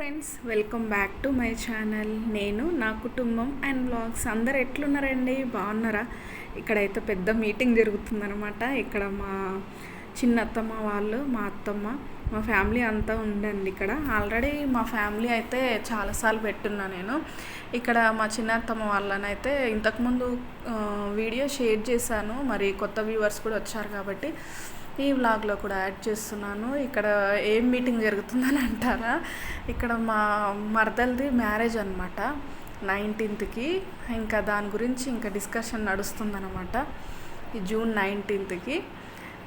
Friends welcome back to my channel నేను నా కుటుంబం అండ్ బ్లాగ్స్ అందరు ఎట్లున్నారండి? బాగున్నారా? ఇక్కడైతే పెద్ద మీటింగ్ జరుగుతుందనమాట ఇక్కడ మా చిన్న అత్తమ్మ వాళ్ళు మా అత్తమ్మ మా ఫ్యామిలీ అంతా ఉండండి ఇక్కడ. ఆల్రెడీ మా ఫ్యామిలీ అయితే చాలాసార్లు పెట్టున్నా నేను. ఇక్కడ మా చిన్న అత్తమ్మ వాళ్ళనైతే ఇంతకుముందు వీడియో షేర్ చేశాను. మరి కొత్త వ్యూవర్స్ కూడా వచ్చారు కాబట్టి ఈ వ్లాగ్లో కూడా యాడ్ చేస్తున్నాను. ఇక్కడ ఏం మీటింగ్ జరుగుతుందని అంటారా? ఇక్కడ మా మరదల్ది మ్యారేజ్ అనమాట నైన్టీన్త్కి. ఇంకా దాని గురించి ఇంకా డిస్కషన్ నడుస్తుందన్నమాట ఈ జూన్ నైన్టీన్త్కి.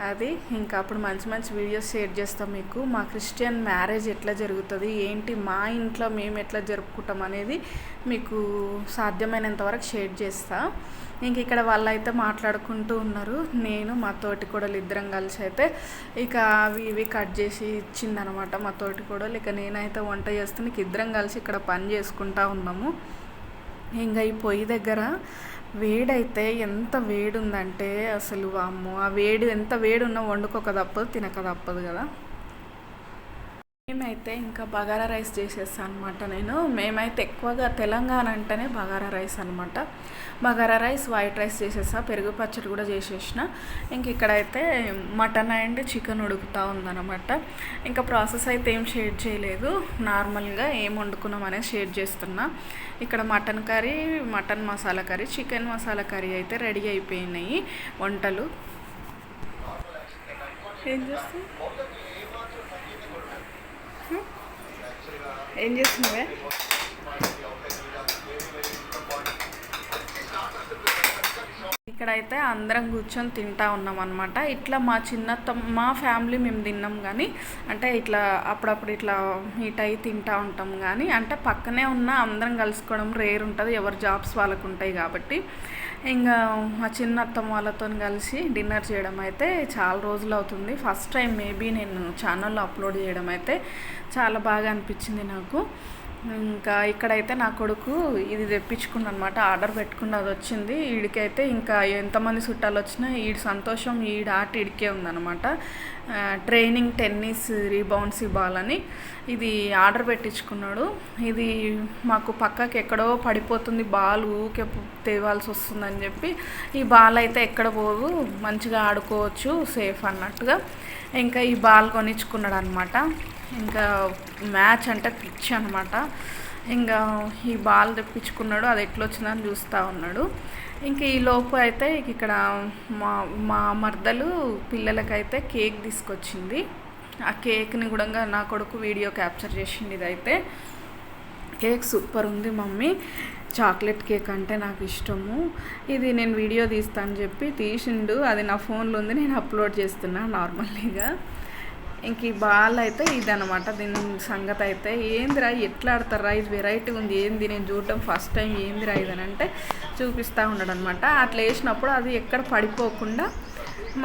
అది ఇంకా అప్పుడు మంచి మంచి వీడియోస్ షేర్ చేస్తాం మీకు. మా క్రిస్టియన్ మ్యారేజ్ ఎట్లా జరుగుతుంది? ఏంటి? మా ఇంట్లో మేము ఎట్లా జరుపుకుంటాం అనేది మీకు సాధ్యమైనంత వరకు షేర్ చేస్తా. ఇంక ఇక్కడ వాళ్ళైతే మాట్లాడుకుంటూ ఉన్నారు. నేను మా తోటి కోడలు ఇద్దరం కలిసి అయితే ఇక అవి ఇవి కట్ చేసి ఇచ్చిందనమాట మా తోటి కోడలు. ఇక నేనైతే వంట చేస్తే నీకు ఇద్దరం కలిసి ఇక్కడ పని చేసుకుంటా ఉన్నాము. ఇంకా ఈ పొయ్యి దగ్గర వేడైతే ఎంత వేడి ఉందంటే అసలు వామ్మో ఆ వేడి ఎంత వేడి ఉన్నా వండుకోక తప్పదు తినక తప్పదు కదా. మేమైతే ఇంకా బగారా రైస్ చేసేస్తాను అనమాట నేను. మేమైతే ఎక్కువగా తెలంగాణ అంటేనే బగారా రైస్ అనమాట. బగారా రైస్ వైట్ రైస్ చేసేసా పెరుగు పచ్చడి కూడా చేసేసిన. ఇంక ఇక్కడైతే మటన్ అండ్ చికెన్ ఉడుకుతూ ఉందన్నమాట ఇంకా ప్రాసెస్ అయితే ఏం షేర్ చేయలేదు. నార్మల్గా ఏం వండుకున్నాం అనేది షేర్ చేస్తున్నా. ఇక్కడ mutton curry mutton masala curry chicken masala curry అయితే రెడీ అయిపోయినాయి వంటలు. ఏం చేస్తాం ఏం చేస్తున్నావే? ఇక్కడైతే అందరం కూర్చొని తింటా ఉన్నాం అనమాట ఇట్లా మా చిన్న మా ఫ్యామిలీ మేము తిన్నాం కానీ అంటే ఇట్లా అప్పుడప్పుడు ఇట్లా మీట్ అయ్యి తింటా ఉంటాం కానీ అంటే పక్కనే ఉన్న అందరం కలుసుకోవడం రేర్ ఉంటుంది. ఎవరి జాబ్స్ వాళ్ళకు ఉంటాయి కాబట్టి. ఇంకా మా చిన్న అత్తమ్మ వాళ్ళతో కలిసి డిన్నర్ చేయడం అయితే చాలా రోజులు అవుతుంది. ఫస్ట్ టైం మేబీ నేను ఛానల్లో అప్లోడ్ చేయడం అయితే చాలా బాగా అనిపించింది నాకు. ఇంకా ఇక్కడైతే నా కొడుకు ఇది తెప్పించుకున్న అనమాట ఆర్డర్ పెట్టుకున్న అది వచ్చింది. వీడికైతే ఇంకా ఎంతమంది చుట్టాలు వచ్చినా ఈడి సంతోషం ఈడ ఆట ఈడికే ఉందన్నమాట ట్రైనింగ్ టెన్నిస్ రీబౌన్సీ బాల్ అని ఇది ఆర్డర్ పెట్టించుకున్నాడు. ఇది మాకు పక్కకి ఎక్కడో పడిపోతుంది బాల్ ఊకే తేవాల్సి వస్తుందని చెప్పి ఈ బాల్ అయితే ఎక్కడ పోదు మంచిగా ఆడుకోవచ్చు సేఫ్ అన్నట్టుగా. ఇంకా ఈ బాల్ కొనిచ్చుకున్నాడు అనమాట ఇంకా మ్యాచ్ అంటే పిచ్చి అనమాట ఇంకా ఈ బాల్ తెప్పించుకున్నాడు అది ఎట్లా వచ్చిందని చూస్తూ ఉన్నాడు. ఇంకా ఈ లోపు అయితే ఇక్కడ మా మా మర్దలు పిల్లలకైతే కేక్ తీసుకొచ్చింది. ఆ కేక్ని కూడా నా కొడుకు వీడియో క్యాప్చర్ చేసింది ఇదైతే. కేక్ సూపర్ ఉంది మమ్మీ. చాక్లెట్ కేక్ అంటే నాకు ఇష్టము. ఇది నేను వీడియో తీస్తాను చెప్పి తీసిండు. అది నా ఫోన్లో ఉంది నేను అప్లోడ్ చేస్తున్నా నార్మల్గా. ఇంక ఈ బాల్ అయితే ఇదనమాట దీని సంగతి అయితే ఏందిరా ఎట్లా ఆడతారా? ఇది వెరైటీ ఉంది. ఏంది? నేను చూడటం ఫస్ట్ టైం ఏందిరా ఇదని అంటే చూపిస్తూ ఉన్నాడు అనమాట అట్లా వేసినప్పుడు అది ఎక్కడ పడిపోకుండా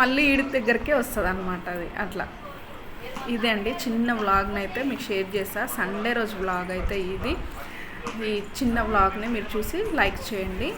మళ్ళీ ఈడి దగ్గరికే వస్తుంది అనమాట అది. అట్లా. ఇదే అండి. చిన్న వ్లాగ్ని అయితే మీకు షేర్ చేస్తా. సండే రోజు వ్లాగ్ అయితే ఇది. ఈ చిన్న వ్లాగ్ని మీరు చూసి లైక్ చేయండి.